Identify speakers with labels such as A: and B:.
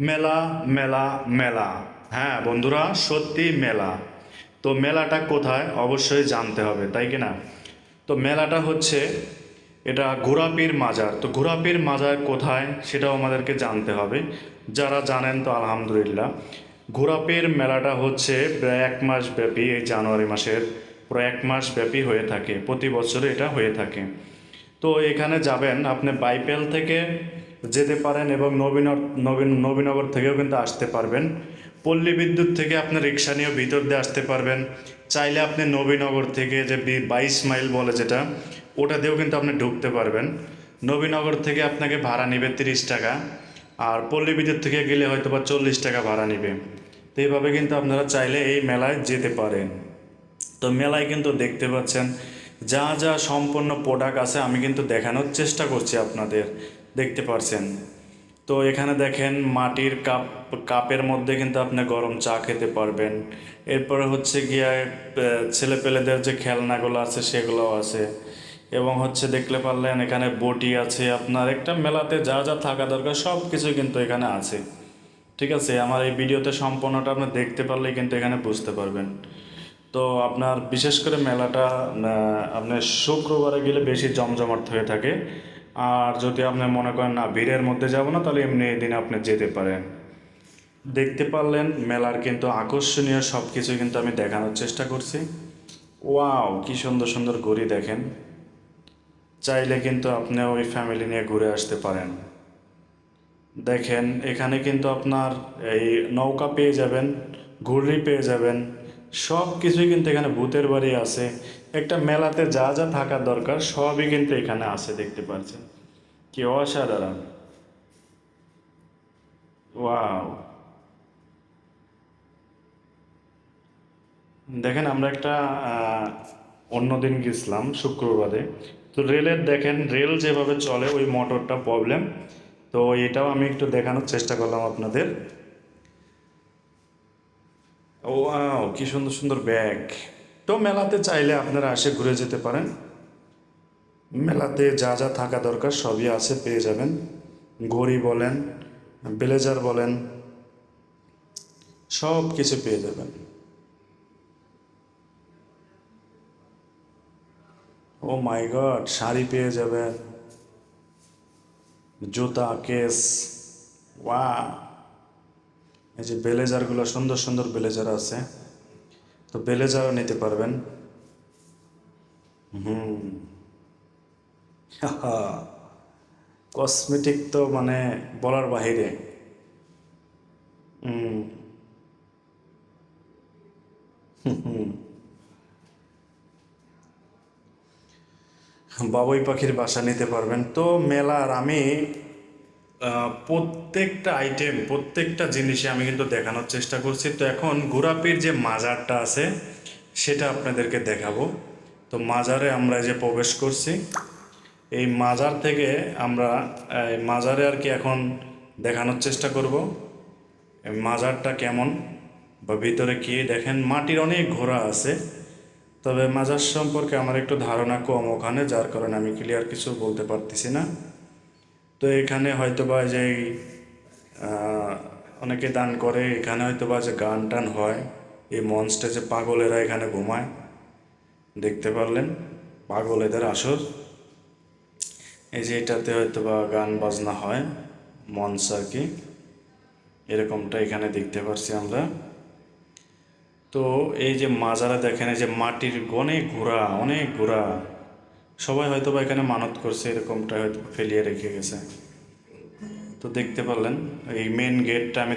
A: মেলা মেলা মেলা। হ্যাঁ বন্ধুরা, সত্যি মেলা। তো মেলাটা কোথায়? অবশ্যই জানতে হবে, তাই কি না? তো মেলাটা হচ্ছে এটা ঘোরাপির মাজার। তো ঘোরাপির মাজার কোথায় সেটাও আমাদেরকে জানতে হবে। যারা জানেন তো, আলহামদুলিল্লাহ। ঘোরাপির মেলাটা হচ্ছে প্রায় এক মাস ব্যাপী এই জানুয়ারি মাসের। প্রায় এক মাস ব্যাপী হয়ে থাকে। প্রতি বছরে এটা হয়ে থাকে। তো এখানে যাবেন, আপনি বাইপেল থেকে যেতে পারেন এবং নবীন নবীন, নবীনগর থেকেও কিন্তু আসতে পারবেন। পল্লী বিদ্যুৎ থেকে আপনি রিক্সা নিয়েও ভিতর দিয়ে আসতে পারবেন। চাইলে আপনি নবীনগর থেকে যে বাইশ মাইল বলে যেটা, ওটা দিয়েও কিন্তু আপনি ঢুকতে পারবেন। নবীনগর থেকে আপনাকে ভাড়া নেবে তিরিশ টাকা, আর পল্লী বিদ্যুৎ থেকে গেলে হয়তো বা চল্লিশ টাকা ভাড়া নেবে। তো এইভাবে কিন্তু আপনারা চাইলে এই মেলায় যেতে পারেন। তো মেলায় কিন্তু দেখতে পাচ্ছেন, যা যা সম্পূর্ণ প্রোডাক্ট আছে আমি কিন্তু দেখানোর চেষ্টা করছি আপনাদের। দেখতে পারছেন। তো এখানে দেখেন মাটির কাপ, কাপের মধ্যে কিন্তু আপনি গরম চা খেতে পারবেন। এরপরে হচ্ছে গিয়ে ছেলে পেলেদের যে খেলনাগুলো আছে সেগুলোও আছে। এবং হচ্ছে দেখলে পারলেন এখানে বটি আছে আপনার, একটা মেলাতে যা যা থাকা দরকার সব কিছু কিন্তু এখানে আছে। ঠিক আছে, আমার এই ভিডিওতে সম্পূর্ণটা আপনি দেখতে পারলেই কিন্তু এখানে বুঝতে পারবেন। তো আপনার বিশেষ করে মেলাটা আপনার শুক্রবারে গেলে বেশি জমজমাট হয়ে থাকে। আর যদি আপনি মনে করেন, না, ভিড়ের মধ্যে যাব না, তাহলে এমনি এই দিন আপনি যেতে পারেন। দেখতে পারলেন, মেলার কিন্তু আকর্ষণীয় সব কিছু কিন্তু আমি দেখানোর চেষ্টা করছি। ওয়াও, কি সুন্দর সুন্দর ঘড়ি দেখেন। চাইলে কিন্তু আপনি ওই ফ্যামিলি নিয়ে ঘুরে আসতে পারেন। দেখেন, এখানে কিন্তু আপনার এই নৌকা পেয়ে যাবেন ঘুড়ি পেয়ে যাবেন। সব কিছুই কিন্তু এখানে ভূতের বাড়ি আছে। একটা মেলাতে যা যা থাকার দরকার সবই কিন্তু এখানে আছে দেখতে পাচ্ছেন। কি অসাধারণ। ওয়াও। দেখেন আমরা একটা আহ, অন্য দিন গেছিলাম শুক্রবারে। তো রেলের দেখেন রেল যেভাবে চলে ওই মোটরটা প্রবলেম। তো এটাও আমি একটু দেখানোর চেষ্টা করলাম আপনাদের। ও কি সুন্দর সুন্দর ব্যাগ। তো মেলাতে চাইলে আপনারা আসে ঘুরে যেতে পারেন। মেলাতে যা যা থাকা দরকার সবই আছে, পেয়ে যাবেন। ঘড়ি বলেন, ব্লেজার বলেন সব কিছু পেয়ে যাবেন। ও মাই গড, শাড়ি পেয়ে যাবেন। জুতা, কেস, ওয়া। এই যে ব্লেজারগুলো সুন্দর সুন্দর ব্লেজার আছে, তো ব্লেজারও নিতে পারবেন। হুম। কসমেটিক তো মানে বলার বাহিরে। বাবুই পাখির বাসা নিতে পারবেন। তো মেলার আমি প্রত্যেকটা আইটেম প্রত্যেকটা জিনিসে আমি কিন্তু দেখানোর চেষ্টা করছি। তো এখন গোরাপির যে মাজারটা আছে, সেটা আপনাদেরকে দেখাবো। তো মাজারে আমরা যে প্রবেশ করছি, এই মাজার থেকে আমরা মাজারে আর কি এখন দেখানোর চেষ্টা করব। মাজারটা কেমন বা ভিতরে কি দেখেন, মাটির অনেক ঘোড়া আছে। তবে মাজার সম্পর্কে আমার একটু ধারণা কম ওখানে, যার কারণে আমি ক্লিয়ার কিছু বলতে পারতেছি না। তো এখানে হয়তো বা যে অনেকে দান করে, এখানে হয়তো বা যে গান টান হয়, এই মঞ্চটা যে পাগলেরা এখানে ঘুমায়, দেখতে পারলেন? পাগল এদের আসর। এই যে এটাতে হয়তো বা গান বাজনা হয়, মঞ্চ আর কি। এরকমটা এখানে দেখতে পারছি আমরা। তো এই যে মাজারা দেখেন, এই যে মাটির অনেক ঘোড়া অনেক ঘোড়া। সবাই হয়তো বা এখানে মানত করছে, এরকমটা হয়তো ফেলিয়ে রেখে গেছে। তো দেখতে পারলেন, এই মেন গেটটা আমি